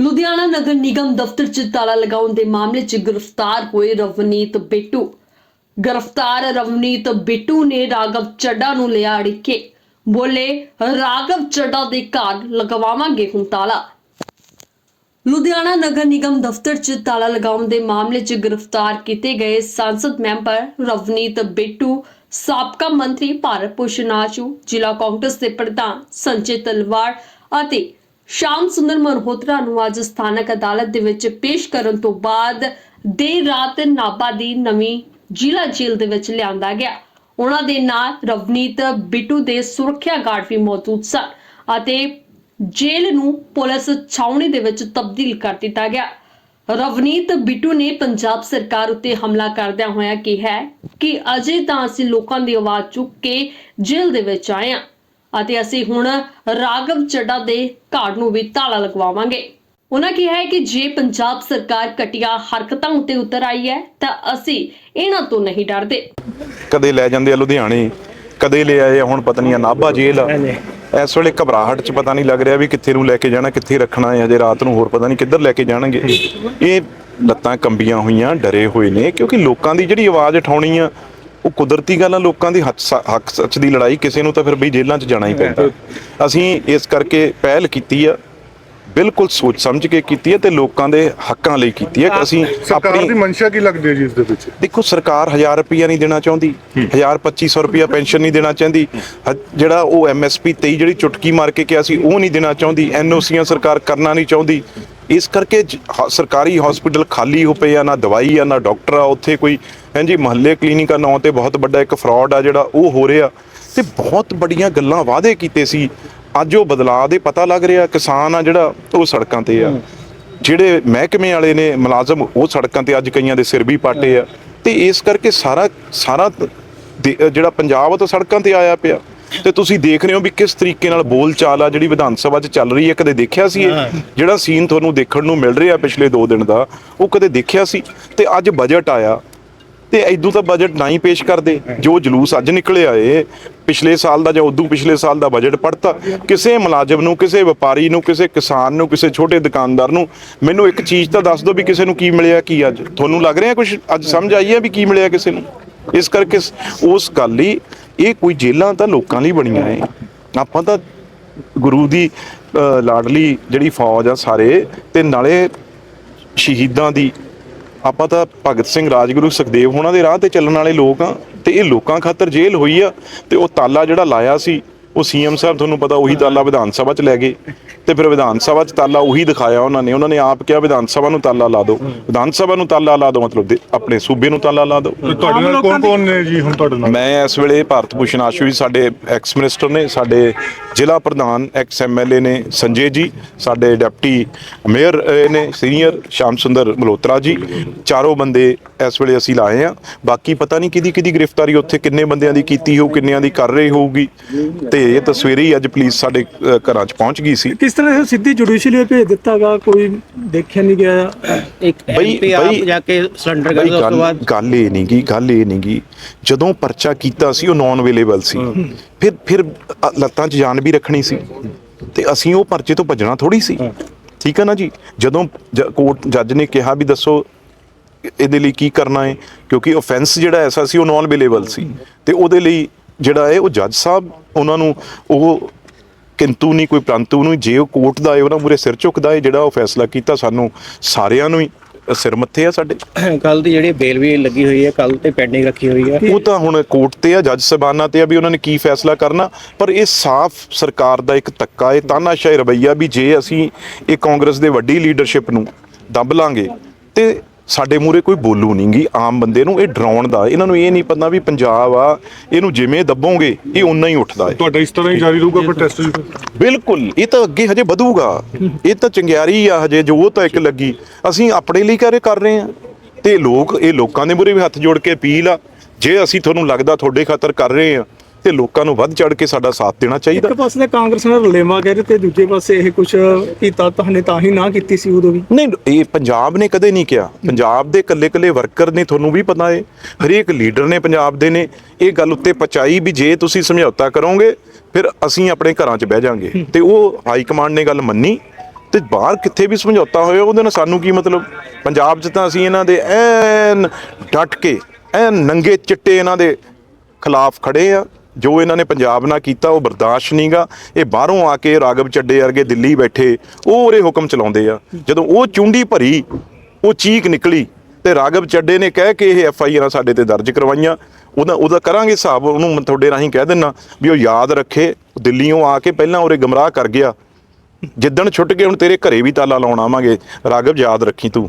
ਲੁਧਿਆਣਾ ਨਗਰ ਨਿਗਮ ਦਫ਼ਤਰ 'ਚ ਤਾਲਾ ਲਗਾਉਣ ਦੇ ਮਾਮਲੇ 'ਚ ਗ੍ਰਿਫਤਾਰ ਹੋਏ ਰਵਨੀਤ ਬਿੱਟੂ। ਗ੍ਰਿਫਤਾਰ ਰਵਨੀਤ ਬਿੱਟੂ ਨੇ ਰਾਗਵ ਚੱਡਾ ਨੂੰ ਲਿਆ ਅੜਿੱਕੇ। ਬੋਲੇ ਰਾਗਵ ਚੱਡਾ ਦੇ ਘਰ ਲਗਵਾਵਾਂਗੇ ਹੁਣ ਤਾਲਾ। ਲੁਧਿਆਣਾ ਨਗਰ ਨਿਗਮ ਦਫ਼ਤਰ 'ਚ ਤਾਲਾ ਲਗਾਉਣ ਦੇ ਮਾਮਲੇ 'ਚ ਗ੍ਰਿਫਤਾਰ ਕੀਤੇ ਗਏ ਸੰਸਦ ਮੈਂਬਰ ਰਵਨੀਤ ਬਿੱਟੂ, ਸਾਬਕਾ ਮੰਤਰੀ ਭਾਰਤ ਭੂਸ਼ਣ ਆਸ਼ੂ ਜ਼ਿਲ੍ਹਾ ਕਾਂਗਰਸ ਦੇ ਪ੍ਰਧਾਨ ਸੰਜੇ ਤਲਵਾਰ ਅਤੇ ਸ਼ਾਮ ਸੁੰਦਰ ਮਲਹੋਤਰਾ ਨੂੰ ਅੱਜ ਸਥਾਨਕ ਅਦਾਲਤ ਦੇ ਵਿੱਚ ਪੇਸ਼ ਕਰਨ ਤੋਂ ਬਾਅਦ ਦੇਰ ਰਾਤ ਨਾਭਾ ਦੀ ਨਵੀਂ ਜ਼ਿਲ੍ਹਾ ਜੇਲ੍ਹ ਦੇ ਵਿੱਚ ਲਿਆਂਦਾ ਗਿਆ। ਉਹਨਾਂ ਦੇ ਨਾਲ ਰਵਨੀਤ, ਬਿੱਟੂ ਦੇ ਸੁਰੱਖਿਆ ਗਾਰਡ ਵੀ ਮੌਜੂਦ ਸਨ ਅਤੇ ਜੇਲ੍ਹ ਨੂੰ ਪੁਲਿਸ ਛਾਉਣੀ ਦੇ ਵਿੱਚ ਤਬਦੀਲ ਕਰ ਦਿੱਤਾ ਗਿਆ। ਰਵਨੀਤ, ਬਿੱਟੂ ਨੇ ਪੰਜਾਬ ਸਰਕਾਰ ਉੱਤੇ ਹਮਲਾ ਕਰਦਿਆਂ ਹੋਇਆ ਕਿਹਾ ਕਿ ਅਜੇ ਤਾਂ ਅਸੀਂ ਲੋਕਾਂ ਦੀ ਆਵਾਜ਼ ਚੁੱਕ ਕੇ ਜੇਲ੍ਹ ਦੇ ਵਿੱਚ ਆਏ ਹਾਂ। ਅਤੇ ਅਸੀਂ ਹੁਣ ਰਾਗਵ ਚੱਡਾ ਦੇ ਘਰ ਨੂੰ ਵੀ ਤਾਲਾ ਲਗਵਾਵਾਂਗੇ। ਉਹਨਾਂ ਕਿਹਾ ਹੈ ਕਿ ਜੇ ਪੰਜਾਬ ਸਰਕਾਰ ਕਟਿਆ ਹਰਕਤਾਂ ਉੱਤੇ ਉਤਰ ਆਈ ਹੈ ਤਾਂ ਅਸੀਂ ਇਹਨਾਂ ਤੋਂ ਨਹੀਂ ਡਰਦੇ। ਕਦੇ ਲੈ ਜਾਂਦੇ ਆ ਲੁਧਿਆਣੇ ਕਦੇ ਲੈ ਆਏ ਆ ਹੁਣ ਪਤਾ ਨਹੀਂ ਆ ਨਾਭਾ ਜੇਲ੍ਹ ਆ। ਇਸ ਵੇਲੇ ਘਬਰਾਹਟ ਚ ਪਤਾ ਨਹੀਂ ਲੱਗ ਰਿਹਾ ਵੀ ਕਿੱਥੇ ਨੂੰ ਲੈ ਕੇ ਜਾਣਾ ਕਿੱਥੇ ਰੱਖਣਾ ਹੈ ਅਜੇ ਰਾਤ ਨੂੰ ਹੋਰ ਪਤਾ ਨਹੀਂ ਕਿੱਧਰ ਲੈ ਕੇ ਜਾਣਗੇ। ਇਹ ਲੱਤਾਂ ਕੰਬੀਆਂ ਹੋਈਆਂ ਡਰੇ ਹੋਏ ਨੇ ਕਿਉਂਕਿ ਲੋਕਾਂ ਦੀ ਜਿਹੜੀ ਆਵਾਜ਼ ਉਠਾਉਣੀ ਆ ਉਹ ਕੁਦਰਤੀ ਗੱਲ ਆ ਲੋਕਾਂ ਦੀ ਹੱਕ ਸ- ਹੱਕ ਸੱਚ ਦੀ ਲੜਾਈ ਕਿਸੇ ਨੂੰ ਤਾਂ ਫਿਰ ਬਈ ਜੇਲ੍ਹਾਂ 'ਚ ਜਾਣਾ ਹੀ ਪੈਂਦਾ। ਅਸੀਂ ਇਸ ਕਰਕੇ ਪਹਿਲ ਕੀਤੀ ਆ ਬਿਲਕੁਲ ਸੋਚ ਸਮਝ ਕੇ ਕੀਤੀ ਹੈ ਤੇ ਲੋਕਾਂ ਦੇ ਹੱਕਾਂ ਲਈ ਕੀਤੀ ਹੈ ਕਿ ਅਸੀਂ ਸਰਕਾਰ ਦੀ ਆਪਣੀ ਮਨਸ਼ਾ ਕੀ ਲੱਗਦੀ ਹੈ ਜੀ ਇਸ ਦੇ ਵਿੱਚ? ਦੇਖੋ ਸਰਕਾਰ 1000 ਰੁਪਿਆ ਨਹੀਂ ਦੇਣਾ ਚਾਹੁੰਦੀ 1000 2500 ਰੁਪਿਆ ਪੈਨਸ਼ਨ ਨਹੀਂ ਦੇਣਾ ਚਾਹੁੰਦੀ। ਹ- ਜਿਹੜਾ ਉਹ ਐਮਐਸਪੀ 23 ਜਿਹੜੀ ਚੁਟਕੀ ਮਾਰ ਕੇ ਕਿਹਾ ਸੀ ਉਹ ਨਹੀਂ ਦੇਣਾ ਚਾਹੁੰਦੀ। ਐਨਓਸੀਆਂ ਸਰਕਾਰ ਕਰਨਾ ਨਹੀਂ ਚਾਹੁੰਦੀ। ਇਸ ਕਰਕੇ ਜ- ਹ- ਸਰਕਾਰੀ ਹਸਪੀਟਲ ਖਾਲੀ ਹੋ ਪਏ ਆ ਨਾ ਦਵਾਈ ਆ ਨਾ ਡਾਕਟਰ ਆ ਉੱਥੇ ਕੋਈ ਹਾਂਜੀ ਮਹੱਲੇ ਕਲੀਨਿਕਾਂ ਨਾਂ ਤੇ ਬਹੁਤ ਵੱਡਾ ਇੱਕ ਫਰਾਡ ਆ ਜਿਹੜਾ ਉਹ ਹੋ ਰਿਹਾ ਤੇ ਬਹੁਤ ਬੜੀਆਂ ਗੱਲਾਂ ਵਾਅਦੇ ਕੀਤੇ ਸੀ। ਅੱਜ ਉਹ ਬਦਲਾਅ ਦੇ ਪਤਾ ਲੱਗ ਰਿਹਾ ਕਿਸਾਨ ਆ ਜਿਹੜਾ ਉਹ ਸੜਕਾਂ ਤੇ ਆ। ਜਿਹੜੇ ਮਹਿਕਮੇ ਵਾਲੇ ਨੇ ਮੁਲਾਜ਼ਮ ਉਹ ਸੜਕਾਂ ਤੇ ਅੱਜ ਕਈਆਂ ਦੇ ਸਿਰ ਵੀ ਪਾਟੇ ਆ। ਤੇ ਇਸ ਕਰਕੇ ਸਾਰਾ ਸਾਰਾ ਜਿਹੜਾ ਪੰਜਾਬ ਤਾਂ ਸੜਕਾਂ ਤੇ ਆਇਆ ਪਿਆ। ਤੇ ਤੁਸੀਂ ਦੇਖ ਰਹੇ ਹੋ ਵੀ ਕਿਸ ਤਰੀਕੇ ਨਾਲ ਬੋਲ ਚਾਲ ਆ ਜਿਹੜੀ ਵਿਧਾਨ ਸਭਾ 'ਚ ਚੱਲ ਰਹੀ ਹੈ ਕਦੇ ਦੇਖਿਆ ਸੀ ਇਹ? ਜਿਹੜਾ ਸੀਨ ਤੁਹਾਨੂੰ ਦੇਖਣ ਨੂੰ ਮਿਲ ਰਿਹਾ ਪਿਛਲੇ 2 ਦਿਨ ਦਾ ਉਹ ਕਦੇ ਦੇਖਿਆ ਸੀ? ਤੇ ਅੱਜ ਬਜਟ ਆਇਆ। ਤੇ ਐਦੋਂ ਤਾਂ ਬਜਟ ਨਾ ਹੀ ਪੇਸ਼ ਕਰਦੇ। ਜੋ ਜਲੂਸ ਅੱਜ ਨਿਕਲਿਆ ਏ ਪਿਛਲੇ ਸਾਲ ਦਾ ਜਾਂ ਉਦੋਂ ਪਿਛਲੇ ਸਾਲ ਦਾ ਬਜਟ ਪੜਤਾ ਕਿਸੇ ਮੁਲਾਜ਼ਮ ਨੂੰ, ਕਿਸੇ ਵਪਾਰੀ ਨੂੰ, ਕਿਸੇ ਕਿਸਾਨ ਨੂੰ, ਕਿਸੇ ਛੋਟੇ ਦੁਕਾਨਦਾਰ ਨੂੰ, ਮੈਨੂੰ ਇੱਕ ਚੀਜ਼ ਤਾਂ ਦੱਸ ਦਿਓ ਵੀ ਕਿਸੇ ਨੂੰ ਕੀ ਮਿਲਿਆ, ਕੀ ਅੱਜ। ਤੁਹਾਨੂੰ ਲੱਗ ਰਿਹਾ ਕੁਝ ਅੱਜ ਸਮਝ ਆਈ ਹੈ ਵੀ ਕੀ ਮਿਲਿਆ ਕਿਸੇ ਨੂੰ? ਇਸ ਕਰਕੇ ਉਸ ਗੱਲ ਲਈ ਇਹ ਕੋਈ ਜੇਲਾਂ ਤਾਂ ਲੋਕਾਂ ਲਈ ਬਣੀਆਂ ਏ ਆਪਾਂ ਤਾਂ ਗੁਰੂ ਦੀ ਲਾਡਲੀ ਜਿਹੜੀ ਫੌਜ ਆ ਸਾਰੇ, ਤੇ ਨਾਲੇ ਸ਼ਹੀਦਾਂ ਦੀ ਆਪਾਂ ਤਾਂ ਭਗਤ ਸਿੰਘ ਰਾਜਗੁਰੂ ਸੁਖਦੇਵ ਹੋਣਾ ਦੇ ਰਾਹ ਤੇ ਚੱਲਣ ਵਾਲੇ ਲੋਕ ਆ, ਤੇ ਇਹ ਲੋਕਾਂ ਖਾਤਰ ਜੇਲ੍ਹ ਹੋਈ ਆ, ਤੇ ਉਹ ਤਾਲਾ ਜਿਹੜਾ ਲਾਇਆ ਸੀ ਉਹ ਸੀਐਮ ਸਾਹਿਬ ਤੁਹਾਨੂੰ ਪਤਾ ਉਹੀ ਤਾਲਾ ਵਿਧਾਨ ਸਭਾ 'ਚ ਲੈ ਗਏ ਤੇ ਫਿਰ ਵਿਧਾਨ ਸਭਾ 'ਚ ਤਾਲਾ ਉਹੀ ਦਿਖਾਇਆ ਉਹਨਾਂ ਨੇ। ਉਹਨਾਂ ਨੇ ਆਪ ਕਿਹਾ ਵਿਧਾਨ ਸਭਾ ਨੂੰ ਤਾਲਾ ਲਾ ਦਿਓ। ਵਿਧਾਨ ਸਭਾ ਨੂੰ ਤਾਲਾ ਲਾ ਦਿਓ ਮਤਲਬ ਆਪਣੇ ਸੂਬੇ ਨੂੰ ਤਾਲਾ ਲਾ ਦਿਓ। ਤੁਹਾਡੇ ਨਾਲ ਕੌਣ ਕੌਣ ਨੇ ਜੀ ਹੁਣ ਤੁਹਾਡੇ ਨਾਲ? ਮੈਂ ਇਸ ਵੇਲੇ ਭਾਰਤ ਭੂਸ਼ਣ ਆਸ਼ੂ ਜੀ ਸਾਡੇ ਐਕਸ ਮਿਨਿਸਟਰ ਨੇ ਸਾਡੇ ਜ਼ਿਲ੍ਹਾ ਪ੍ਰਧਾਨ ਐਕਸ ਐਮਐਲਏ ਨੇ ਸੰਜੇ ਜੀ ਸਾਡੇ ਡਿਪਟੀ ਮੇਅਰ ਨੇ ਸੀਨੀਅਰ ਸ਼ਾਮ ਸੁੰਦਰ ਮਲਹੋਤਰਾ ਜੀ। ਚਾਰੋਂ ਬੰਦੇ ਇਸ ਵੇਲੇ ਅਸੀਂ ਲਾਏ ਆ। ਬਾਕੀ ਪਤਾ ਨਹੀਂ ਕਿਹਦੀ ਕਿਹਦੀ ਗ੍ਰਿਫਤਾਰੀ ਉੱਥੇ ਕਿੰਨੇ ਬੰਦਿਆਂ ਦੀ ਕੀਤੀ ਹੋਊ ਕਿੰਨਿਆਂ ਦੀ ਕਰ ਰਹੀ ਹੋਊਗੀ। ਤੇ ਇਹ ਤਾਂ ਸਵੇਰੇ ਹੀ ਅੱਜ ਪੁਲਿਸ ਸਾਡੇ ਘਰਾਂ 'ਚ ਪਹੁੰਚ ਗਈ ਸੀ। ਕਿਸ ਤਰ੍ਹਾਂ ਇਹ ਸਿੱਧੀ ਜੁਡੀਸ਼ੀਅਲ ਭੇਜ ਦਿੱਤਾਗਾ ਕੋਈ ਦੇਖਿਆ ਨਹੀਂ ਗਿਆ। ਇੱਕ ਬਈ- ਐਮਪੀ ਆਪ ਬਈ- ਜਾ ਕੇ ਸਰੈਂਡਰ ਬਈ ਕਰਦਾ ਉਸ ਤੋਂ ਗੱਲ ਬਾਅਦ। ਗੱਲ ਇਹ ਨਹੀਂ ਗੀ ਗੱਲ ਇਹ ਨਹੀਂ ਗੀ। ਜਦੋਂ ਪਰਚਾ ਕੀਤਾ ਸੀ ਉਹ ਨਾਨ ਅਵੇਲੇਬਲ ਸੀ। ਫਿਰ ਫਿਰ ਅ, ਲੱਤਾਂ 'ਚ ਜਾਨ ਵੀ ਰੱਖਣੀ ਸੀ। ਤੇ ਅਸੀਂ ਉਹ ਪਰਚੇ ਤੋਂ ਭੱਜਣਾ ਥੋੜੀ ਸੀ। ਠੀਕ ਹੈ ਨਾ ਜੀ? ਜਦੋਂ ਕੋਰਟ ਜੱਜ ਨੇ ਕਿਹਾ ਵੀ ਦੱਸੋ ਇਹਦੇ ਲਈ ਕੀ ਕਰਨਾ ਹੈ ਕਿਉਂਕਿ ਆਫੈਂਸ ਜਿਹੜਾ ਐਸਾ ਸੀ ਉਹ ਨਾਨ ਅਵੇਲੇਬਲ ਸੀ। ਤੇ ਉਹਦੇ ਲਈ ਜਿਹੜਾ ਹੈ ਉਹ ਜੱਜ ਸਾਹਿਬ ਉਹਨਾਂ ਨੂੰ ਉਹ ਕਿੰਤੂ ਨਹੀਂ ਕੋਈ ਪ੍ਰੰਤੂ ਨਹੀਂ ਜੇ ਉਹ ਕੋਰਟ ਦਾ ਹੈ ਉਹਨਾਂ ਮੂਰੇ ਸਿਰ ਝੁਕਦਾ ਹੈ ਜਿਹੜਾ ਉਹ ਫੈਸਲਾ ਕੀਤਾ ਸਾਨੂੰ ਸਾਰਿਆਂ ਨੂੰ ਹੀ ਸਿਰ ਮੱਥੇ ਆ ਸਾਡੇ। ਕੱਲ ਦੀ ਜਿਹੜੀ ਬੇਲ ਵੀ ਲੱਗੀ ਹੋਈ ਹੈ ਕੱਲ ਤੇ ਪੈਂਡਿੰਗ ਰੱਖੀ ਹੋਈ ਹੈ। ਉਹ ਤਾਂ ਹੁਣ ਕੋਰਟ ਤੇ ਆ ਜੱਜ ਸਾਹਿਬਾਨਾਂ ਤੇ ਆ ਵੀ ਉਹਨਾਂ ਨੇ ਕੀ ਫੈਸਲਾ ਕਰਨਾ ਪਰ ਇਹ ਸਾਫ਼ ਸਰਕਾਰ ਦਾ ਇੱਕ ਤੱਕਾ ਹੈ ਤਾਨਾਸ਼ਾਹੀ ਰਵਈਆ ਵੀ ਜੇ ਅਸੀਂ ਇਹ ਕਾਂਗਰਸ ਦੇ ਵੱਡੀ ਲੀਡਰਸ਼ਿਪ ਨੂੰ ਦੱਬ ਲਾਂਗੇ ਤੇ ਸਾਡੇ ਮੂਰੇ ਕੋਈ ਬੋਲੂ ਨਹੀਂਗੀ ਆਮ ਬੰਦੇ ਨੂੰ ਇਹ ਡਰਾਉਣ ਦਾ ਇਹਨਾਂ ਨੂੰ ਇਹ ਨਹੀਂ ਪਤਾ ਵੀ ਪੰਜਾਬ ਆ ਇਹਨੂੰ ਜਿਵੇਂ ਦੱਬੋਗੇ ਇਹ ਓਨਾ ਹੀ ਉੱਠਦਾ ਹੈ। ਤੁਹਾਡਾ ਇਸ ਤਰ੍ਹਾਂ ਹੀ ਜਾਰੀ ਰਹੂਗਾ ਪ੍ਰੋਟੈਸਟ ਜੀ ਬਿਲਕੁਲ ਇਹ ਤਾਂ ਅੱਗੇ ਹਜੇ ਵਧੂਗਾ। ਇਹ ਤਾਂ ਚੰਗਿਆਰੀ ਆ ਹਜੇ ਜੋ ਉਹ ਤਾਂ ਇੱਕ ਲੱਗੀ। ਅਸੀਂ ਆਪਣੇ ਲਈ ਕਰੇ ਕਰ ਰਹੇ ਆ ਤੇ ਲੋਕ ਇਹ ਲੋਕਾਂ ਦੇ ਮੂਹਰੇ ਵੀ ਹੱਥ ਜੋੜ ਕੇ ਅਪੀਲ ਆ ਜੇ ਅਸੀਂ ਤੁਹਾਨੂੰ ਲੱਗਦਾ ਤੁਹਾਡੇ ਖਾਤਰ ਕਰ ਰਹੇ ਆ ਤੇ ਲੋਕਾਂ ਨੂੰ ਵੱਧ ਚੜ ਕੇ ਸਾਡਾ ਸਾਥ ਦੇਣਾ ਚਾਹੀਦਾ। ਇੱਕ ਪਾਸੇ ਕਾਂਗਰਸ ਨਾਲ ਰਲੇਵਾ ਕਹਿ ਰਹੇ ਤੇ ਦੂਜੇ ਪਾਸੇ ਇਹ ਕੁਝ ਕੀਤਾ ਤੁਹਾਨੇ ਤਾਂ ਹੀ ਨਾ ਕੀਤੀ ਸੀ ਉਦੋਂ ਵੀ। ਨਹੀਂ ਇਹ ਪੰਜਾਬ ਨੇ ਕਦੇ ਨਹੀਂ ਕਿਹਾ। ਪੰਜਾਬ ਦੇ ਕੱਲੇ-ਕੱਲੇ ਵਰਕਰ ਨੇ ਤੁਹਾਨੂੰ ਵੀ ਪਤਾ ਹੈ। ਹਰੇਕ ਲੀਡਰ ਨੇ ਪੰਜਾਬ ਦੇ ਨੇ। ਇਹ ਗੱਲ ਉੱਤੇ ਪਚਾਈ ਵੀ ਜੇ ਤੁਸੀਂ ਸਮਝੌਤਾ ਕਰੋਗੇ ਫਿਰ ਅਸੀਂ ਆਪਣੇ ਘਰਾਂ 'ਚ ਬਹਿ ਜਾਾਂਗੇ। ਤੇ ਉਹ ਹਾਈ ਕਮਾਂਡ ਨੇ ਗੱਲ ਮੰਨੀ। ਤੇ ਬਾਹਰ ਕਿੱਥੇ ਵੀ ਸਮਝੌਤਾ ਹੋਇਆ ਉਹਦੇ ਨਾਲ ਸਾਨੂੰ ਕੀ ਮਤਲਬ? ਪੰਜਾਬ 'ਚ ਤਾਂ ਅਸੀਂ ਇਹਨਾਂ ਦੇ ਐਨ ਡਟ ਕੇ ਐਨ ਨੰਗੇ ਚਿੱਟੇ ਇਹਨਾਂ ਦੇ ਖਿਲਾਫ ਖੜੇ ਆ। ਜੋ ਇਹਨਾਂ ਨੇ ਪੰਜਾਬ ਨਾਲ ਕੀਤਾ, ਉਹ ਬਰਦਾਸ਼ਤ ਨਹੀਂਗਾ ਇਹ ਬਾਹਰੋਂ ਆ ਕੇ ਰਾਗਵ ਚੱਡੇ ਵਰਗੇ ਦਿੱਲੀ ਬੈਠੇ, ਉਹ ਉਹਰੇ ਹੁਕਮ ਚਲਾਉਂਦੇ ਆ। ਜਦੋਂ ਉਹ ਚੁੰਡੀ ਭਰੀ, ਉਹ ਚੀਕ ਨਿਕਲੀ ਤੇ ਰਾਗਵ ਚੱਡੇ ਨੇ ਕਹਿ ਕੇ ਇਹ ਐਫ ਆਈ ਆਰ ਸਾਡੇ ਤੇ ਦਰਜ ਕਰਵਾਈਆਂ। ਉਹਦਾ ਉਹਦਾ ਕਰਾਂਗੇ ਹਿਸਾਬ, ਉਹਨੂੰ ਮੈਂ ਤੁਹਾਡੇ ਰਾਹੀਂ ਕਹਿ ਦਿੰਨਾ ਵੀ ਉਹ ਯਾਦ ਰੱਖੇ ਦਿੱਲੀੋਂ ਆ ਕੇ ਪਹਿਲਾਂ ਉਹਰੇ ਗਮਰਾਹ ਕਰ ਗਿਆ। ਜਿੱਦਣ ਛੁੱਟ ਕੇ ਹੁਣ ਤੇਰੇ ਘਰੇ ਵੀ ਤਾਲਾ ਲਾਉਣ ਆਵਾਂਗੇ। ਰਾਗਵ, ਯਾਦ ਰੱਖੀ ਤੂੰ।